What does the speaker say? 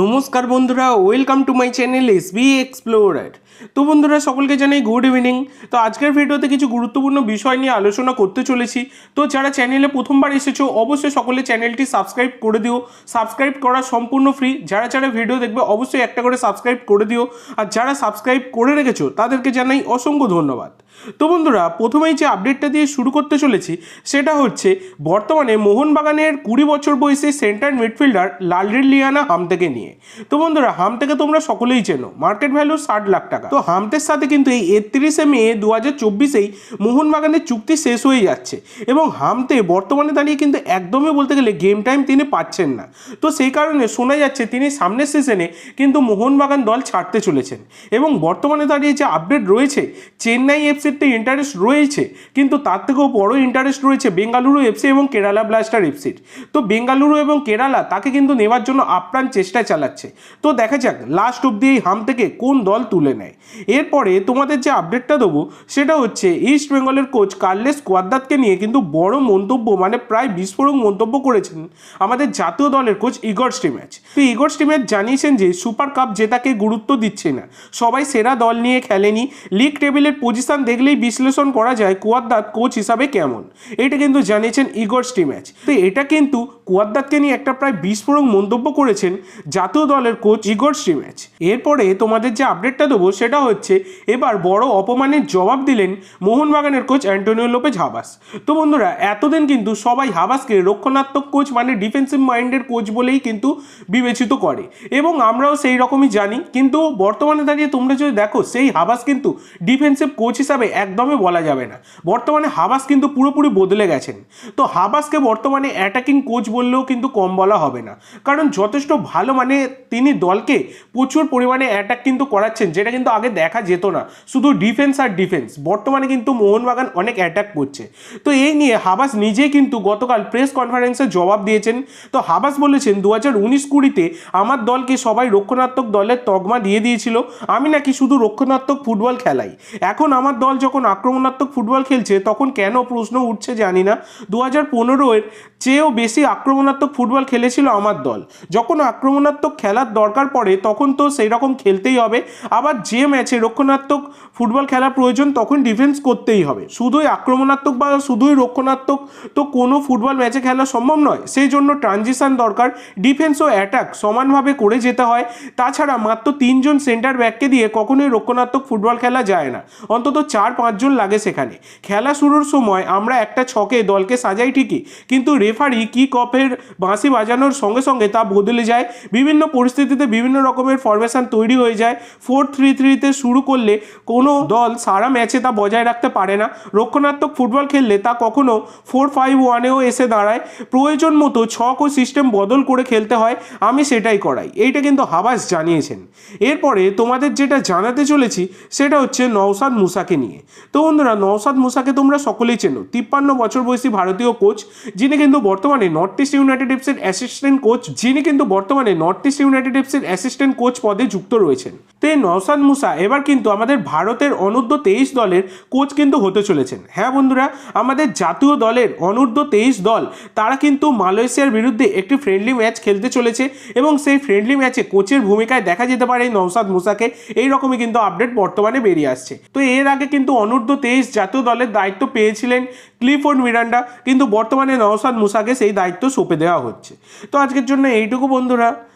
নমস্কার বন্ধুরা welcome to my channel S B explorer তো বন্ধুরা, সকলকে জানাই গুড ইভিনিং তো আজকের ভিডিওতে কিছু গুরুত্বপূর্ণ বিষয় নিয়ে আলোচনা করতে চলেছি। তো যারা চ্যানেলে প্রথমবার এসেছ, অবশ্যই সকলে চ্যানেলটি সাবস্ক্রাইব করে দিও। সাবস্ক্রাইব করা সম্পূর্ণ ফ্রি যারা যারা ভিডিও দেখবে, অবশ্যই একটা করে সাবস্ক্রাইব করে দিও। আর যারা সাবস্ক্রাইব করে রেখেছো, তাদেরকে জানাই অসংখ্য ধন্যবাদ। তো বন্ধুরা, প্রথমেই যে আপডেটটা দিয়ে শুরু করতে চলেছি, সেটা হচ্ছে, বর্তমানে মোহনবাগানের কুড়ি বছর বয়সী সেন্টার মিডফিল্ডার লালরিন লিয়ানা হামতেকে নিয়ে। তো বন্ধুরা হামতেকে তোমরা সকলেই চেনো। মার্কেট ভ্যালু ষাট লাখ টাকা। তো হামতের সাথে কিন্তু এই একত্রিশে মে দু হাজার চব্বিশেই মোহনবাগানের চুক্তি শেষ হয়ে যাচ্ছে। এবং হামতে বর্তমানে দাঁড়িয়ে কিন্তু একদমই বলতে গেলে গেম টাইম তিনি পাচ্ছেন না। তো সেই কারণে শোনা যাচ্ছে তিনি সামনের সিজনে কিন্তু মোহনবাগান দল ছাড়তে চলেছেন। এবং বর্তমানে দাঁড়িয়ে যে আপডেট রয়েছে, চেন্নাই এফসির তো ইন্টারেস্ট রয়েছে, কিন্তু তার থেকেও বড় ইন্টারেস্ট রয়েছে বেঙ্গালুরু এফসি এবং কেরালা ব্লাস্টার এফসির। তো বেঙ্গালুরু এবং কেরালা তাকে কিন্তু নেওয়ার জন্য আপ্রাণ চেষ্টা চালাচ্ছে। তো দেখা যাক লাস্ট অব্দি এই হাম থেকে কোন দল তুলে নেয়। এরপরে তোমাদের যে আপডেটটা দেবো, সেটা হচ্ছে ইস্ট বেঙ্গলের কোচ কার্লেস কোয়াদ্দাতকে নিয়ে কিন্তু বড় মন্তব্য মানে প্রায় বিস্ফোরক মন্তব্য করেছেন আমাদের জাতীয় দলের কোচ ইগর স্টিম্যাচ তো ইগর স্টিম্যাচ জানিয়েছেন যে সুপার কাপ জেতাকে গুরুত্ব দিচ্ছে না। সবাই সেরা দল নিয়ে খেলেনি। লিগ টেবিলের পজিশন দেখলেই বিশ্লেষণ করা যায় কুয়াদ্দাত কোচ হিসাবে কেমন। এটা কিন্তু জানিয়েছেন ইগর স্টিম্যাচ তো এটা কিন্তু কুয়াদ্দাতকে নিয়ে একটা প্রায় বিস্ফোরক মন্তব্য করেছেন জাতীয় দলের কোচ ইগর স্টিম্যাচ এরপরে তোমাদের যে আপডেটটা দেবো সেটা হচ্ছে, এবার বড় অপমানের জবাব দিলেন মোহনবাগানের কোচ অ্যান্টোনিও লোপেজ হাবাস। তো বন্ধুরা, এতদিন কিন্তু সবাই হাবাসকে রক্ষণাত্মক কোচ মানে ডিফেন্সিভ মাইন্ডের কোচ বলেই কিন্তু বিবেচিত করে। এবং আমরাও সেই রকমই জানি, কিন্তু বর্তমানে দাঁড়িয়ে তোমরা যদি দেখো, সেই হাবাস কিন্তু ডিফেন্সিভ কোচ হিসাবে একদমই বলা যাবে না। বর্তমানে হাবাস কিন্তু পুরোপুরি বদলে গেছেন। তো হাবাসকে বর্তমানে অ্যাটাকিং কোচ বললেও কিন্তু কম বলা হবে না। কারণ যথেষ্ট ভালো মানে তিনি দলকে প্রচুর পরিমাণে অ্যাটাক কিন্তু করাচ্ছেন, যেটা কিন্তু আগে দেখা যেত না। শুধু ডিফেন্স আর ডিফেন্স বর্তমানে কিন্তু মোহনবাগান অনেক অ্যাটাক করছে। তো এই নিয়ে হাবাস নিজেই কিন্তু গতকাল প্রেস কনফারেন্সে জবাব দিয়েছেন। তো হাবাস বলেছেন দু হাজার উনিশ কুড়িতে আমার দলকে সবাই রক্ষণাত্মক দলের তগমা দিয়ে দিয়েছিল। আমি নাকি শুধু রক্ষণাত্মক ফুটবল খেলাই। এখন আমার দল যখন আক্রমণাত্মক ফুটবল খেলছে, তখন কেন প্রশ্ন উঠছে জানি না। দু হাজার পনেরোর চেয়েও বেশি আক্রমণাত্মক ফুটবল খেলেছিল আমার দল। যখন আক্রমণাত্মক খেলার দরকার পড়ে, তখন তো সেই রকম খেলতেই হবে। আবার যে ম্যাচে রক্ষণাত্মক ফুটবল খেলা প্রয়োজন, তখন ডিফেন্স করতেই হবে। শুধুই আক্রমণাত্মক বা শুধুই রক্ষণাত্মক তো কোনো ফুটবল ম্যাচে খেলা সম্ভব নয়। সেই জন্য ট্রানজিশন দরকার, ডিফেন্স ও অ্যাটাক সমানভাবে করে যেতে হয়। তাছাড়া মাত্র তিনজন সেন্টার ব্যাককে দিয়ে কখনোই রক্ষণাত্মক ফুটবল খেলা যায় না। অন্তত চার, পাঁচজন লাগে সেখানে। খেলা শুরুর সময় আমরা একটা ছকে দলকে সাজাই ঠিকই, কিন্তু রেফারি কি কপের বাঁশি বাজানোর সঙ্গে সঙ্গে তা বদলে যায়। বিভিন্ন পরিস্থিতিতে বিভিন্ন রকমের ফরমেশন তৈরি হয়ে যায়। ফোর থ্রি থ্রিতে শুরু করলে কোনো দল সারা ম্যাচে তা বজায় রাখতে পারে না। রক্ষণাত্মক ফুটবল খেললে তা কখনো ফোর ফাইভ ওয়ানেও এসে দাঁড়ায়। প্রয়োজন মতো ছক ও সিস্টেম বদল করে খেলতে হয়। আমি সেটাই করাই। এইটা কিন্তু হাবাস জানিয়েছেন। এরপরে তোমাদের যেটা জানাতে চলেছি, সেটা হচ্ছে নওসাদ মুসাকে নিয়ে। তো বন্ধুরা নওসাদ মুসাকে তোমরা সকলেই চেনো। তিপ্পান্ন বছর বয়সী ভারতীয় কোচ যিনি কিন্তু বর্তমানে নর্থ ইস্ট ইউনাইটেড এফসির অ্যাসিস্ট্যান্ট কোচ যিনি কিন্তু বর্তমানে নর্থ ইস্ট ইউনাইটেড এফসির অ্যাসিস্ট্যান্ট কোচ পদে যুক্ত রয়েছেন। তো এই নওসাদ মুসা, এবার কিন্তু আমাদের ভারতের অনূর্ধ্ব তেইশ দলের কোচ কিন্তু হতে চলেছেন। হ্যাঁ বন্ধুরা, আমাদের জাতীয় দলের অনূর্ধ্ব তেইশ দল, তারা কিন্তু মালয়েশিয়ার বিরুদ্ধে একটি ফ্রেন্ডলি ম্যাচ খেলতে চলেছে এবং সেই ফ্রেন্ডলি ম্যাচে কোচের ভূমিকায় দেখা যেতে পারে নওসাদ মুসাকে। এই রকমই কিন্তু আপডেট বর্তমানে বেরিয়ে আসছে। তো এর আগে কিন্তু অনূর্ধ্ব তেইশ জাতীয় দলের দায়িত্ব পেয়েছিলেন ক্লিফোর্ড মিরান্ডা, কিন্তু বর্তমানে নওসাদ মুসাকে সেই দায়িত্ব সঁপে দেওয়া হচ্ছে। তো আজকের জন্য এইটুকু বন্ধুরা।